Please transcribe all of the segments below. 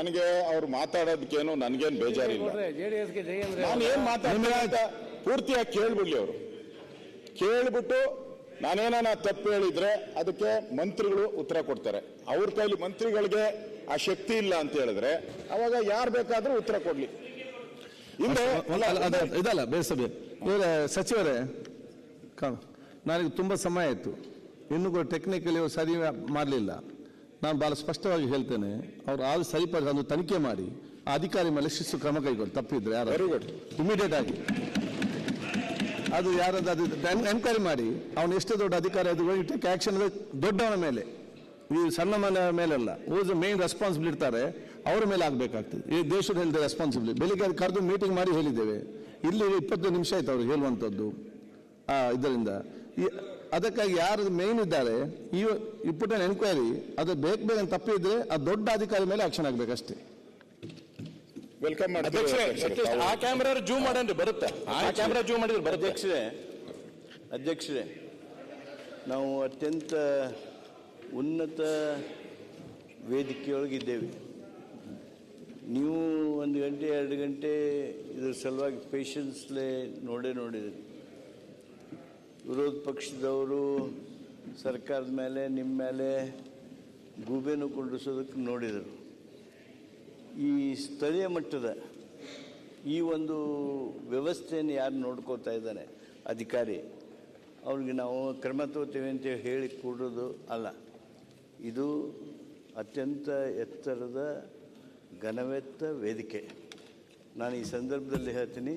ನನಗೆ ಅವ್ರು ಮಾತಾಡೋದಕ್ಕೇನು ನನಗೇನು ಬೇಜಾರಿಲ್ಲ. ಜೆಡಿಎಸ್ಗೆ ಜೈ ಅಂದ್ರೆ ನಾನು ಏನ್ ಮಾತಾಡ್ತೀನಿ ಅಂತ ಪೂರ್ತಿಯಾಗಿ ಕೇಳ್ಬಿಡ್ಲಿ ಅವರು. ಕೇಳ್ಬಿಟ್ಟು ನಾನೇನ ತಪ್ಪು ಹೇಳಿದ್ರೆ ಅದಕ್ಕೆ ಮಂತ್ರಿಗಳು ಉತ್ತರ ಕೊಡ್ತಾರೆ. ಅವ್ರ ಕೈಲಿ ಮಂತ್ರಿಗಳಿಗೆ ಆ ಶಕ್ತಿ ಇಲ್ಲ ಅಂತ ಹೇಳಿದ್ರೆ ಅವಾಗ ಯಾರು ಬೇಕಾದ್ರೂ ಉತ್ತರ ಕೊಡ್ಲಿ. ಇದಲ್ಲ ಬೇಸಬೆ ಇವರೇ ಸಚಿವರೇ ಕ- ನನಗೆ ತುಂಬಾ ಸಮಯ ಆಯಿತು. ಇನ್ನೂ ಕೂಡ ಟೆಕ್ನಿಕಲಿ ಸರಿ ಮಾಡಲಿಲ್ಲ. ನಾನು ಭಾಳ ಸ್ಪಷ್ಟವಾಗಿ ಹೇಳ್ತೇನೆ ಅವರು ಆದ ಸರಿಪಡಿಸ ಒಂದು ತನಿಖೆ ಮಾಡಿ ಆ ಅಧಿಕಾರಿ ಮೇಲೆ ಶಿಸ್ತು ಕ್ರಮ ಕೈಗೊಳ್ಳಿ ತಪ್ಪಿದ್ರೆ ಯಾರು ವೆರಿ ಗುಡ್ ಇಮಿಡಿಯೇಟ್ ಆಗಿ. ಅದು ಯಾರಾದ್ರೂ ಅದು ಎನ್ಕ್ವೈರಿ ಮಾಡಿ ಅವನು ಎಷ್ಟು ದೊಡ್ಡ ಅಧಿಕಾರಿ ಅದು ಟೇಕ್ ಆಕ್ಷನ್ ದೊಡ್ಡವನ ಮೇಲೆ. ಈ ಸಣ್ಣ ಮನೆ ಮೇಲೆಲ್ಲ ಊಸ್ ಮೇನ್ ರೆಸ್ಪಾನ್ಸಿಬಿಲ್ ಇರ್ತಾರೆ ಅವರ ಮೇಲೆ ಆಗಬೇಕಾಗ್ತದೆ. ಈ ದೇಶದ ಹೇಳಿದ ರೆಸ್ಪಾನ್ಸಿಬಿಲಿ ಬೆಳಿಗ್ಗೆ ಅದು ಕರೆದು ಮೀಟಿಂಗ್ ಮಾಡಿ ಹೇಳಿದ್ದೇವೆ. ಇಲ್ಲಿ ಇಪ್ಪತ್ತು ನಿಮಿಷ ಆಯ್ತು ಅವ್ರು ಹೇಳುವಂಥದ್ದು. ಆ ಇದರಿಂದ. ಈ- ಅದಕ್ಕಾಗಿ ಯಾರು ಮೇನ್ ಇದ್ದಾರೆ ಈ ಇಪ್ಪುಟ್ ಎನ್ಕ್ವೈರಿ ಅದು ಬೇಗ ಬೇಗ ತಪ್ಪಿದ್ರೆ ಆ ದೊಡ್ಡ ಅಧಿಕಾರಿ ಮೇಲೆ ಆಕ್ಷನ್ ಆಗ್ಬೇಕಷ್ಟೇ. ವೆಲ್ಕಮ್ ಆ ಕ್ಯಾಮ್ರಾ ಜೂಮ್ ಮಾಡನ್ರಿ ಬರುತ್ತೆ. ಆ ಕ್ಯಾಮ್ರಾ ಜೂಮ್ ಮಾಡಿದ್ರೆ ಬರುತ್ತೆ. ಅಧ್ಯಕ್ಷರೇ ಅಧ್ಯಕ್ಷರೇ ನಾವು ಅತ್ಯಂತ ಉನ್ನತ ವೇದಿಕೆಯೊಳಗಿದ್ದೇವೆ ನೀವು ಒಂದು ಗಂಟೆ ಎರಡು ಗಂಟೆ ಇದ್ರ ಸಲುವಾಗಿ ಪೇಷನ್ಸ್ಲೇ ನೋಡೇ ನೋಡಿದ್ರಿ. ವಿರೋಧ ಪಕ್ಷದವರು ಸರ್ಕಾರದ ಮೇಲೆ, ನಿಮ್ಮ ಮೇಲೆ ಗೂಬೆನು ಕುಂಡಿಸೋದಕ್ಕೆ ನೋಡಿದರು. ಈ ಸ್ಥಳೀಯ ಮಟ್ಟದ ಈ ಒಂದು ವ್ಯವಸ್ಥೆಯನ್ನು ಯಾರು ನೋಡ್ಕೋತಾ ಇದ್ದಾನೆ ಅಧಿಕಾರಿ, ಅವ್ರಿಗೆ ನಾವು ಕ್ರಮ ತಗೋತೇವೆ ಅಂತ ಹೇಳಿ ಕೂಡೋದು ಅಲ್ಲ. ಇದು ಅತ್ಯಂತ ಎತ್ತರದ ಘನವೆತ್ತ ವೇದಿಕೆ. ನಾನು ಈ ಸಂದರ್ಭದಲ್ಲಿ ಹೇಳ್ತೀನಿ,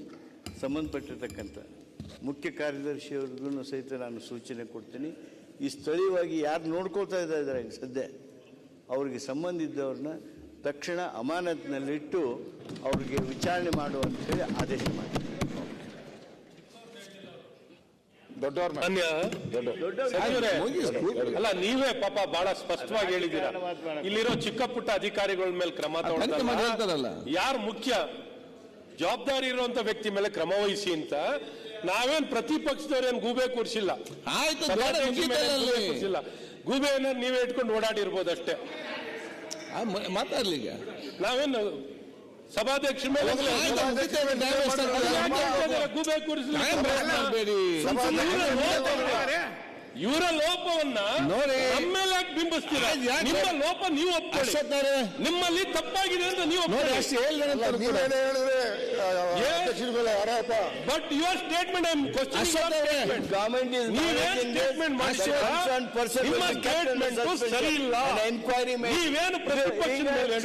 ಸಂಬಂಧಪಟ್ಟಿರ್ತಕ್ಕಂಥ ಮುಖ್ಯ ಕಾರ್ಯದರ್ಶಿಯವ್ರಿಗೂ ಸಹಿತ ನಾನು ಸೂಚನೆ ಕೊಡ್ತೀನಿ. ಈ ಸ್ಥಳೀಯವಾಗಿ ಯಾರು ನೋಡ್ಕೊಳ್ತಾ ಇದ್ದಾರೆ ಈಗ ಸದ್ಯ ಅವ್ರಿಗೆ ಸಂಬಂಧ ಇದ್ದವ್ರನ್ನ ತಕ್ಷಣ ಅಮಾನತಿನಲ್ಲಿಟ್ಟು ಅವ್ರಿಗೆ ವಿಚಾರಣೆ ಮಾಡುವಂತ ಹೇಳಿ ಆದೇಶ ಮಾಡಿ ದೊಡ್ಡವ್ರ ಅಲ್ಲ ನೀವೇ ಪಾಪ ಬಹಳ ಸ್ಪಷ್ಟವಾಗಿ ಹೇಳಿದ್ದೀರಾ. ಇಲ್ಲಿರೋ ಚಿಕ್ಕ ಪುಟ್ಟ ಅಧಿಕಾರಿಗಳ ಮೇಲೆ ಕ್ರಮ ತಗೊಳ್ತಾರಲ್ಲ ಯಾರು ಮುಖ್ಯ ಜವಾಬ್ದಾರಿ ಇರುವಂತ ವ್ಯಕ್ತಿ ಮೇಲೆ ಕ್ರಮ ವಹಿಸಿ ಅಂತ ನಾವೇನ್ ಪ್ರತಿಪಕ್ಷದವ್ರೇನ್ ಗೂಬೆ ಕೂರಿಸಿಲ್ಲ? ಆಯ್ತು ಕೂರಿಸಿಲ್ಲ ಗೂಬೆ ಏನಾದ್ರು ನೀವೇ ಇಟ್ಕೊಂಡು ಓಡಾಡಿರ್ಬೋದು ಅಷ್ಟೇ ಮಾತಾಡ್ಲಿ ಈಗ. ನಾವೇನು ಸಭಾಧ್ಯಕ್ಷ ಮೇಲೆ ಗೂಬೆ ಕೂರಿಸಿಲ್ಲ. ಇವರ ಲೋಪವನ್ನ ನೋಡಿ. ನಮ್ಮೇಲೆ ಬಿಂಬಿಸ್ತೀರ? ನಿಮ್ಮ ಲೋಪ ನೀವು ಒಪ್ಪಿದ್ದಾರೆ ನಿಮ್ಮಲ್ಲಿ ತಪ್ಪಾಗಿದೆ ಅಂತ ನೀವು ಅಷ್ಟು ಹೇಳಿದ್ರೆ ಏ? ಅಧ್ಯಕ್ಷರುಗಳು ಯಾರಪ್ಪ but your statement I question government is statement ನಿಮ್ಮ ಸರಿ ಇಲ್ಲ ಎನ್ಕ್ವೈರಿ ನೀವೇನು ಪ್ರತಿಪಕ್ಷದ ಮೇಲೆ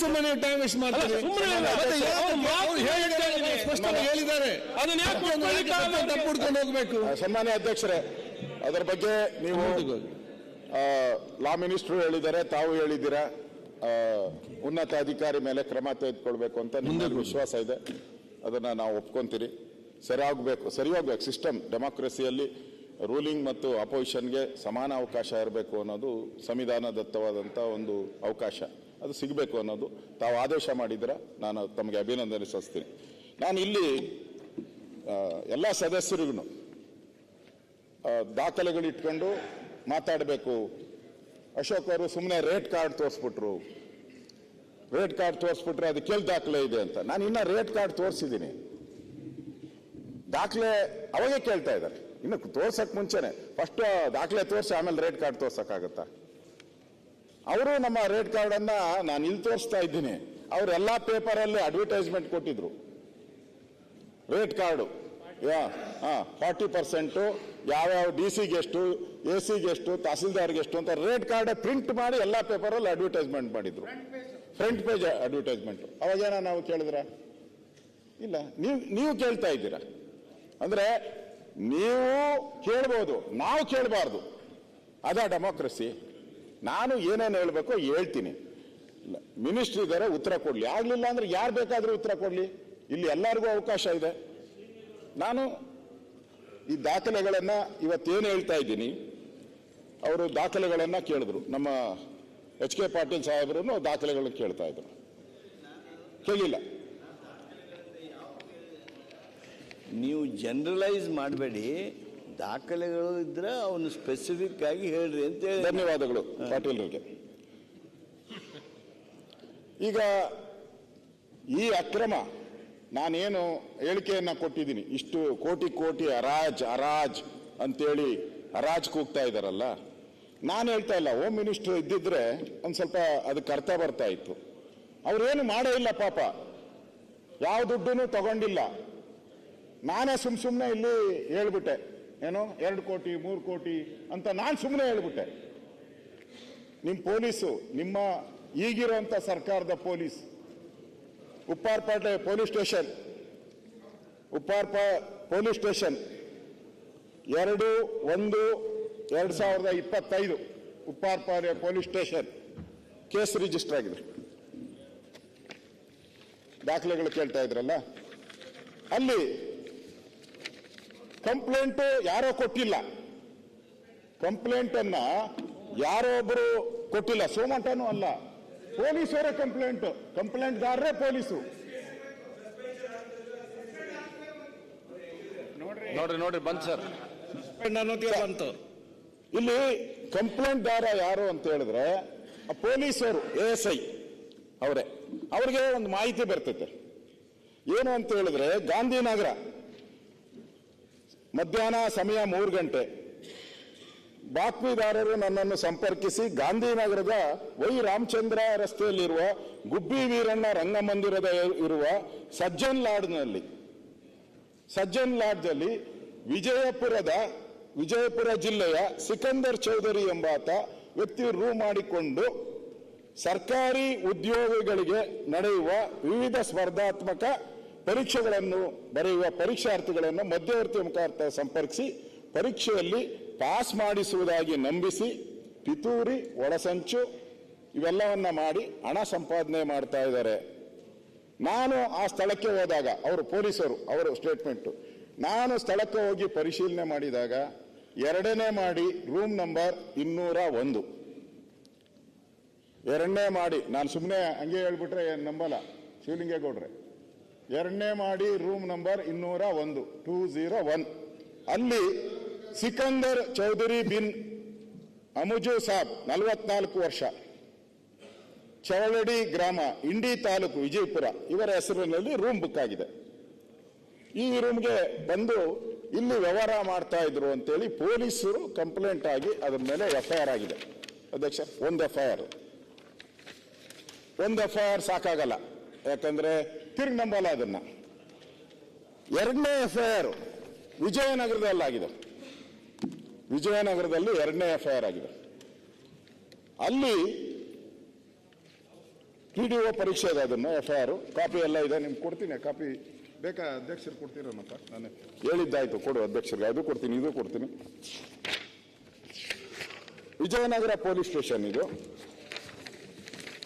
ಸುಮ್ಮನೆ ಟೈಮ್ ವೇಸ್ಟ್ ಮಾಡ್ತೀರಿ. ಸ್ಪಷ್ಟವಾಗಿ ಹೇಳಿದ್ದಾರೆ. ಅದನ್ನ ಯಾಕೆ ಪ್ರತಿಯೊಂದು ಒಪ್ಕೊಳ್ಳಿಕ್ಕೆ ರಾಜ್ಯ ಆಗಲ್ಲ? ತಪ್ಪು ಹುಡ್ಕೊಂಡು ಹೋಗ್ಬೇಕು? ಸನ್ಮಾನ್ಯ ಅಧ್ಯಕ್ಷರೇ ಅದರ ಬಗ್ಗೆ ನೀವು ಲಾ ಮಿನಿಸ್ಟ್ರು ಹೇಳಿದ್ದಾರೆ ತಾವು ಹೇಳಿದ್ದೀರಾ? ಉನ್ನತ ಅಧಿಕಾರಿ ಮೇಲೆ ಕ್ರಮ ತೆಗೆದುಕೊಳ್ಬೇಕು ಅಂತ ನಿಮಗೆ ವಿಶ್ವಾಸ ಇದೆ. ಅದನ್ನ ನಾವು ಒಪ್ಕೊಂತೀರಿ. ಸರಿ ಆಗಬೇಕು ಸರಿ ಹೋಗ್ಬೇಕು ಸಿಸ್ಟಮ್ ಡೆಮಾಕ್ರಸಿಯಲ್ಲಿ ರೂಲಿಂಗ್ ಮತ್ತು ಅಪೋಸಿಷನ್ಗೆ ಸಮಾನ ಅವಕಾಶ ಇರಬೇಕು ಅನ್ನೋದು ಸಂವಿಧಾನದತ್ತವಾದಂಥ ಒಂದು ಅವಕಾಶ. ಅದು ಸಿಗಬೇಕು ಅನ್ನೋದು. ತಾವು ಆದೇಶ ಮಾಡಿದ್ರೆ ನಾನು ತಮಗೆ ಅಭಿನಂದನೆ ಸಲ್ಲಿಸ್ತೀನಿ. ನಾನು ಇಲ್ಲಿ ಎಲ್ಲ ಸದಸ್ಯರಿಗೂ ದಾಖಲೆಗಳು ಇಟ್ಕೊಂಡು ಮಾತಾಡಬೇಕು. ಅಶೋಕ್ ಅವರು ಸುಮ್ಮನೆ ರೇಟ್ ಕಾರ್ಡ್ ತೋರಿಸ್ಬಿಟ್ರು. ರೇಟ್ ಕಾರ್ಡ್ ತೋರಿಸ್ಬಿಟ್ರೆ ಅದು ಕೆಲ್ ದಾಖಲೆ ಇದೆ ಅಂತ. ನಾನು ಇನ್ನ ರೇಟ್ ಕಾರ್ಡ್ ತೋರಿಸಿದ್ದೀನಿ. ದಾಖಲೆ ಅವಾಗೇ ಕೇಳ್ತಾ ಇದ್ದಾರೆ. ಇನ್ನು ತೋರ್ಸಕ್ ಮುಂಚೆನೆ. ಫಸ್ಟ್ ದಾಖಲೆ ತೋರಿಸಿ ಆಮೇಲೆ ರೇಟ್ ಕಾರ್ಡ್ ತೋರ್ಸಕ್ಕಾಗತ್ತಾ? ಅವರು ನಮ್ಮ ರೇಟ್ ಕಾರ್ಡ್ ಅನ್ನ ನಾನು ಇಲ್ಲಿ ತೋರಿಸ್ತಾ ಇದ್ದೀನಿ. ಅವರೆಲ್ಲ ಪೇಪರಲ್ಲಿ ಅಡ್ವರ್ಟೈಸ್ಮೆಂಟ್ ಕೊಟ್ಟಿದ್ರು. Rate card. ಯಾ, ಹಾಂ, ಫಾರ್ಟಿ ಪರ್ಸೆಂಟು ಯಾವ್ಯಾವ ಡಿ ಸಿಗೆ ಎಷ್ಟು ಎ ಸಿಗೆ ಎಷ್ಟು ತಹಸೀಲ್ದಾರ್ಗೆ ಎಷ್ಟು ಅಂತ ರೇಟ್ ಕಾರ್ಡ್ ಪ್ರಿಂಟ್ ಮಾಡಿ ಎಲ್ಲ ಪೇಪರಲ್ಲಿ ಅಡ್ವರ್ಟೈಸ್ಮೆಂಟ್ ಮಾಡಿದ್ರು. ಫ್ರಂಟ್ ಪೇಜ್ ಅಡ್ವರ್ಟೈಸ್ಮೆಂಟ್ ಅವಾಗೇನ ನಾವು ಕೇಳಿದ್ರ? ಇಲ್ಲ ನೀವು ನೀವು ಕೇಳ್ತಾ ಇದ್ದೀರಾ? ಅಂದ್ರೆ ನೀವು ಕೇಳ್ಬೋದು ನಾವು ಕೇಳಬಾರ್ದು. ಅದ ಡೆಮೋಕ್ರಸಿ ನಾನು ಏನೇನು ಹೇಳಬೇಕು ಹೇಳ್ತೀನಿ. ಮಿನಿಸ್ಟ್ರಿ ಇದ್ದಾರೆ ಉತ್ತರ ಕೊಡ್ಲಿ. ಆಗ್ಲಿಲ್ಲ ಅಂದ್ರೆ ಯಾರು ಬೇಕಾದ್ರೂ ಉತ್ತರ ಕೊಡ್ಲಿ. ಇಲ್ಲಿ ಎಲ್ಲರಿಗೂ ಅವಕಾಶ ಇದೆ. ನಾನು ಈ ದಾಖಲೆಗಳನ್ನು ಇವತ್ತೇನು ಹೇಳ್ತಾ ಇದ್ದೀನಿ ಅವರು ದಾಖಲೆಗಳನ್ನು ಕೇಳಿದ್ರು. ನಮ್ಮ ಎಚ್ ಕೆ ಪಾಟೀಲ್ ಸಾಹೇಬರು ದಾಖಲೆಗಳನ್ನು ಕೇಳ್ತಾ ಇದ್ರು. ಕೇಳಿಲ್ಲ. ನೀವು ಜನರಲೈಸ್ ಮಾಡಬೇಡಿ. ದಾಖಲೆಗಳು ಇದ್ರೆ ಅವನು ಸ್ಪೆಸಿಫಿಕ್ ಆಗಿ ಹೇಳ್ರಿ ಅಂತ ಹೇಳಿ. ಧನ್ಯವಾದಗಳು ಪಾಟೀಲ್ರಿಗೆ. ಈಗ ಈ ಅಕ್ರಮ ನಾನೇನು ಹೇಳಿಕೆಯನ್ನ ಕೊಟ್ಟಿದ್ದೀನಿ, ಇಷ್ಟು ಕೋಟಿ ಕೋಟಿ ಅರಾಜ್ ಅರಾಜ್ ಅಂತೇಳಿ ಅರಾಜ್ ಕೂಗ್ತಾ ಇದ್ದಾರಲ್ಲ, ನಾನು ಹೇಳ್ತಾ ಇಲ್ಲ ಹೋಮ್ ಮಿನಿಸ್ಟರ್ ಇದ್ದಿದ್ರೆ ಒಂದು ಸ್ವಲ್ಪ ಅದಕ್ಕೆ ಅರ್ಥ ಬರ್ತಾ ಇತ್ತು. ಅವ್ರೇನು ಮಾಡೇ ಇಲ್ಲ ಪಾಪ, ಯಾವ ದುಡ್ಡೂ ತಗೊಂಡಿಲ್ಲ. ನಾನೇ ಸುಮ್ ಸುಮ್ಮನೆ ಇಲ್ಲಿ ಹೇಳ್ಬಿಟ್ಟೆ, ಏನು ಎರಡು ಕೋಟಿ, ಮೂರು ಕೋಟಿ ಅಂತ ನಾನು ಸುಮ್ಮನೆ ಹೇಳ್ಬಿಟ್ಟೆ. ನಿಮ್ಮ ಪೊಲೀಸು, ನಿಮ್ಮ ಈಗಿರೋಂಥ ಸರ್ಕಾರದ police Upparpete police station Upparpet police station, ಎರಡು, ಒಂದು, ಎರಡು ಸಾವಿರದ ಇಪ್ಪತ್ತೈದು Upparpete police station case register ಆಗಿದೆ. ದಾಖಲೆಗಳು ಕೇಳ್ತಾ ಇದ್ರಲ್ಲ, ಅಲ್ಲಿ ಕಂಪ್ಲೇಂಟ್ ಯಾರೋ ಕೊಟ್ಟಿಲ್ಲ. ಕಂಪ್ಲೇಂಟ್ ಅನ್ನ ಯಾರೋ ಒಬ್ಬರು ಕೊಟ್ಟಿಲ್ಲ ಸೋಮಂಟನೂ ಅಲ್ಲ. ಪೊಲೀಸರೇ ಕಂಪ್ಲೇಂಟ್. ಕಂಪ್ಲೇಂಟ್ಗಾರರೇ ಪೊಲೀಸು. ನೋಡ್ರಿ ನೋಡ್ರಿ ಬಂತ ಸರ್. ಬಂತು ಇಲ್ಲಿ ಕಂಪ್ಲೇಂಟ್ ದಾರ ಯಾರು ಅಂತ ಹೇಳಿದ್ರೆ ಆ ಪೊಲೀಸರು ಎ ಎಸ್ ಐ ಅವರೇ. ಅವ್ರಿಗೆ ಒಂದು ಮಾಹಿತಿ ಬರ್ತೈತೆ. ಏನು ಅಂತ ಹೇಳಿದ್ರೆ ಗಾಂಧಿನಗರ ಮಧ್ಯಾಹ್ನ ಸಮಯ ಮೂರು ಗಂಟೆ. ಬಾತ್ಮೀದಾರರು ನನ್ನನ್ನು ಸಂಪರ್ಕಿಸಿ ಗಾಂಧಿನಗರದ ವೈ ರಾಮಚಂದ್ರ ರಸ್ತೆಯಲ್ಲಿರುವ ಗುಬ್ಬಿ ವೀರಣ್ಣ ರಂಗಮಂದಿರದ ಇರುವ ಸಜ್ಜನ್ ಲಾಡ್ನಲ್ಲಿ ಸಜ್ಜನ್ ಲಾಡ್ಜಲ್ಲಿ ವಿಜಯಪುರದ, ವಿಜಯಪುರ ಜಿಲ್ಲೆಯ ಸಿಕಂದರ್ ಚೌಧರಿ ಎಂಬಾತ ವ್ಯಕ್ತಿ ರೂ ಮಾಡಿಕೊಂಡು ಸರ್ಕಾರಿ ಉದ್ಯೋಗಿಗಳಿಗೆ ನಡೆಯುವ ವಿವಿಧ ಸ್ಪರ್ಧಾತ್ಮಕ ಪರೀಕ್ಷೆಗಳನ್ನು ಬರೆಯುವ ಪರೀಕ್ಷಾರ್ಥಿಗಳನ್ನು ಮಧ್ಯವರ್ತಿ ಮುಖಾಂತರ ಸಂಪರ್ಕಿಸಿ ಪರೀಕ್ಷೆಯಲ್ಲಿ ಪಾಸ್ ಮಾಡಿಸುವುದಾಗಿ ನಂಬಿಸಿ ಪಿತೂರಿ, ಒಳಸಂಚು ಇವೆಲ್ಲವನ್ನ ಮಾಡಿ ಹಣ ಸಂಪಾದನೆ ಮಾಡ್ತಾ ಇದ್ದಾರೆ. ನಾನು ಆ ಸ್ಥಳಕ್ಕೆ ಹೋದಾಗ ಅವರು ಪೊಲೀಸರು, ಅವರ ಸ್ಟೇಟ್ಮೆಂಟು ನಾನು ಸ್ಥಳಕ್ಕೆ ಹೋಗಿ ಪರಿಶೀಲನೆ ಮಾಡಿದಾಗ ಎರಡನೇ ಮಾಡಿ ರೂಮ್ ನಂಬರ್ ಇನ್ನೂರ ಒಂದು. ಎರಡನೇ ಮಾಡಿ, ನಾನು ಸುಮ್ಮನೆ ಹಂಗೆ ಹೇಳ್ಬಿಟ್ರೆ ಏನು ನಂಬಲ್ಲ, ಶಿವಲಿಂಗೇಗೌಡ್ರೆ. ಎರಡನೇ ಮಾಡಿ ರೂಮ್ ನಂಬರ್ ಇನ್ನೂರ ಒಂದು ಟೂ ಝೀರೋ ಒನ್ ಅಲ್ಲಿ ಸಿಕಂದರ್ ಚೌಧರಿ ಬಿನ್ ಅಮುಜು ಸಾಬ್ ನಲವತ್ನಾಲ್ಕು ವರ್ಷ. ಚವಳಡಿ ಗ್ರಾಮ, ಇಂಡಿ ತಾಲೂಕು, ವಿಜಯಪುರ ಇವರ ಹೆಸರಿನಲ್ಲಿ ರೂಮ್ ಬುಕ್ ಆಗಿದೆ. ಈ ರೂಮ್ಗೆ ಬಂದು ಇಲ್ಲಿ ವ್ಯವಹಾರ ಮಾಡ್ತಾ ಇದ್ರು ಅಂತೇಳಿ ಪೊಲೀಸರು ಕಂಪ್ಲೇಂಟ್ ಆಗಿ ಅದ್ರ ಮೇಲೆ ಎಫ್ಐಆರ್ ಆಗಿದೆ. ಅಧ್ಯಕ್ಷ, ಒಂದು ಎಫ್ಐಆರ್ ಒಂದು ಆರ್ ಸಾಕಾಗಲ್ಲ. ಯಾಕಂದ್ರೆ ತಿರುಗಿ ನಂಬಲ್ಲ ಅದನ್ನ. ಎರಡನೇ ಎಫ್ಐಆರ್ ವಿಜಯನಗರದಲ್ಲಾಗಿದೆ. ವಿಜಯನಗರದಲ್ಲಿ ಎರಡನೇ ಎಫ್ಐಆರ್ ಆಗಿದೆ. ಅಲ್ಲಿ ಪಿ ಡಿ ಒ ಪರೀಕ್ಷೆ ಇದೆ ಅದನ್ನು ಎಫ್ ಐ ಆರ್ ಕಾಪಿ ಎಲ್ಲ ಇದೆ, ನಿಮ್ಗೆ ಕೊಡ್ತೀನಿ. ಕಾಪಿ ಬೇಕಾ ಅಧ್ಯಕ್ಷರು ಕೊಡ್ತೀರನಪ್ಪ ನಾನು ಹೇಳಿದ್ದಾಯ್ತು, ಕೊಡು ಅಧ್ಯಕ್ಷರಿಗೆ. ಅದು ಕೊಡ್ತೀನಿ, ಇದು ಕೊಡ್ತೀನಿ. ವಿಜಯನಗರ ಪೊಲೀಸ್ ಸ್ಟೇಷನ್ ಇದು.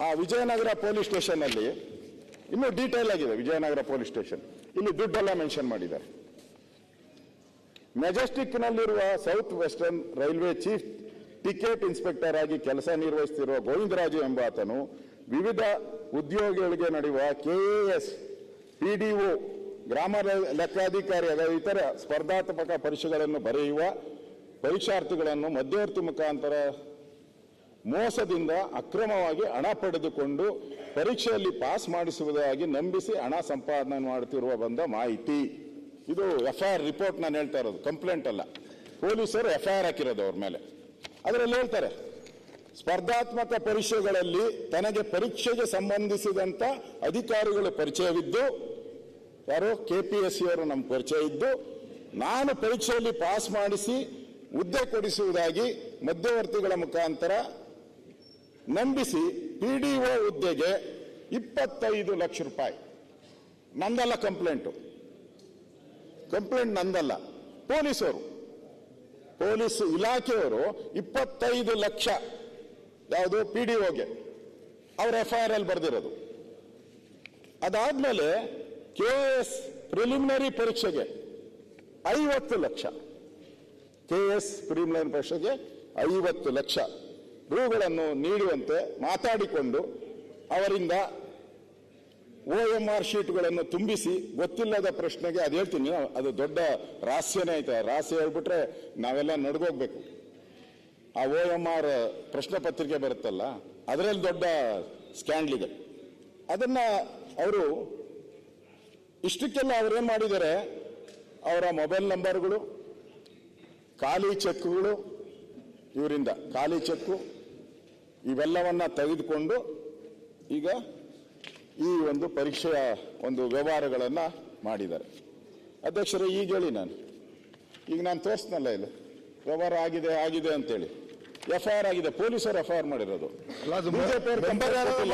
ಆ ವಿಜಯನಗರ ಪೊಲೀಸ್ ಸ್ಟೇಷನ್ ಅಲ್ಲಿ ಇನ್ನೂ ಡೀಟೇಲ್ ಆಗಿದೆ ವಿಜಯನಗರ ಪೊಲೀಸ್ ಸ್ಟೇಷನ್. ಇಲ್ಲಿ ದುಡ್ಡೆಲ್ಲ ಮೆನ್ಷನ್ ಮಾಡಿದ್ದಾರೆ. ಮೆಜೆಸ್ಟಿಕ್ನಲ್ಲಿರುವ south western railway chief ticket inspector ಆಗಿ ಕೆಲಸ ನಿರ್ವಹಿಸುತ್ತಿರುವ ಗೋವಿಂದರಾಜು ಎಂಬಾತನು ವಿವಿಧ ಉದ್ಯೋಗಿಗಳಿಗೆ ನಡೆಯುವ ಕೆಎಎಸ್ ಪಿಡಿಒ ಗ್ರಾಮ ಲೆ- ಲೆಕ್ಕಾಧಿಕಾರಿ ಹಾಗೂ ಇತರ ಸ್ಪರ್ಧಾತ್ಮಕ ಪರೀಕ್ಷೆಗಳನ್ನು ಬರೆಯುವ ಪರೀಕ್ಷಾರ್ಥಿಗಳನ್ನು ಮಧ್ಯವರ್ತಿ ಮುಖಾಂತರ ಮೋಸದಿಂದ ಅಕ್ರಮವಾಗಿ ಹಣ ಪಡೆದುಕೊಂಡು ಪರೀಕ್ಷೆಯಲ್ಲಿ ಪಾಸ್ ಮಾಡಿಸುವುದಾಗಿ ನಂಬಿಸಿ ಹಣ ಸಂಪಾದನೆ ಮಾಡುತ್ತಿರುವ ಬಂದ ಮಾಹಿತಿ. ಇದು ಎಫ್ಐಆರ್ ರಿಪೋರ್ಟ್ ನಾನು ಹೇಳ್ತಾ ಇರೋದು, ಕಂಪ್ಲೇಂಟ್ ಅಲ್ಲ. ಪೊಲೀಸರು ಎಫ್ಐಆರ್ ಹಾಕಿರೋದು ಅವ್ರ ಮೇಲೆ. ಅದರಲ್ಲಿ ಹೇಳ್ತಾರೆ, ಸ್ಪರ್ಧಾತ್ಮಕ ಪರೀಕ್ಷೆಗಳಲ್ಲಿ ತನಗೆ ಪರೀಕ್ಷೆಗೆ ಸಂಬಂಧಿಸಿದಂತ ಅಧಿಕಾರಿಗಳು ಪರಿಚಯವಿದ್ದು, ಯಾರು? ಕೆಪಿಎಸ್ಸಿ ಅವರು ನಮ್ಮ ಪರಿಚಯ ಇದ್ದು, ನಾನು ಪರೀಕ್ಷೆಯಲ್ಲಿ ಪಾಸ್ ಮಾಡಿಸಿ ಹುದ್ದೆ ಕೊಡಿಸುವುದಾಗಿ ಮಧ್ಯವರ್ತಿಗಳ ಮುಖಾಂತರ ನಂಬಿಸಿ ಪಿಡಿಒ ಹುದ್ದೆಗೆ ಇಪ್ಪತ್ತೈದು ಲಕ್ಷ ರೂಪಾಯಿ. ನಂದಲ್ಲ ಕಂಪ್ಲೇಂಟು. ಕಂಪ್ಲೇಂಟ್ ನಂದಲ್ಲ. ಪೊಲೀಸರು. ಪೊಲೀಸ್ ಇಲಾಖೆಯವರು ಇಪ್ಪತ್ತೈದು ಲಕ್ಷ ಯಾವುದು ಪಿ ಡಿ ಒಗೆ ಅವ್ರ ಎಫ್ ಐ ಆರ್ ಅಲ್ಲಿ ಬರೆದಿರೋದು. ಅದಾದ್ಮೇಲೆ ಕೆ ಎಸ್ ಪ್ರಿಲಿಮಿನರಿ ಪರೀಕ್ಷೆಗೆ ಐವತ್ತು ಲಕ್ಷ. ಕೆ ಎಸ್ ಪ್ರಿಲಿಮಿನರಿ ಪರೀಕ್ಷೆಗೆ ಐವತ್ತು ಲಕ್ಷ. ರೂಗಳನ್ನು ನೀಡುವಂತೆ ಮಾತಾಡಿಕೊಂಡು ಅವರಿಂದ ಒ ಎಂ ಆರ್ ಶೀಟ್ಗಳನ್ನು ತುಂಬಿಸಿ, ಗೊತ್ತಿಲ್ಲದ ಪ್ರಶ್ನೆಗೆ ಅದು ಹೇಳ್ತೀನಿ, ಅದು ದೊಡ್ಡ ರಹಸ್ಯನೇ ಐತೆ. ರಹಸ್ಯ ಹೇಳ್ಬಿಟ್ರೆ ನಾವೆಲ್ಲ ನಡ್ಗೋಗ್ಬೇಕು. ಆ ಓ ಎಂ ಆರ್ ಪ್ರಶ್ನೆ ಪತ್ರಿಕೆ ಬರುತ್ತಲ್ಲ, ಅದರಲ್ಲಿ ದೊಡ್ಡ ಸ್ಕ್ಯಾಂಡ್ಲ್ ಇದೆ. ಅದನ್ನ ಅವರು ಇಷ್ಟಕ್ಕೆಲ್ಲ ಏನು ಮಾಡಿದ್ದಾರೆ, ಅವರ ಮೊಬೈಲ್ ನಂಬರ್ಗಳು ಖಾಲಿ ಚೆಕ್ಗಳು ಇವರಿಂದ ಖಾಲಿ ಚೆಕ್ಕು ಇವೆಲ್ಲವನ್ನ ತೆಗೆದುಕೊಂಡು ಈಗ ಈ ಒಂದು ಪರೀಕ್ಷೆಯ ಒಂದು ವ್ಯವಹಾರಗಳನ್ನು ಮಾಡಿದ್ದಾರೆ. ಅಧ್ಯಕ್ಷರೇ ಈಗ ಹೇಳಿ ನಾನು. ಈಗ ನಾನು ತೋರಿಸ್ನಲ್ಲ ಇಲ್ಲ. ವ್ಯವಹಾರ ಆಗಿದೆ ಆಗಿದೆ ಅಂತೇಳಿ. ಎಫ್ ಐ ಆರ್ ಆಗಿದೆ ಪೊಲೀಸರು ಎಫ್ ಐ ಆರ್ ಮಾಡಿರೋದು.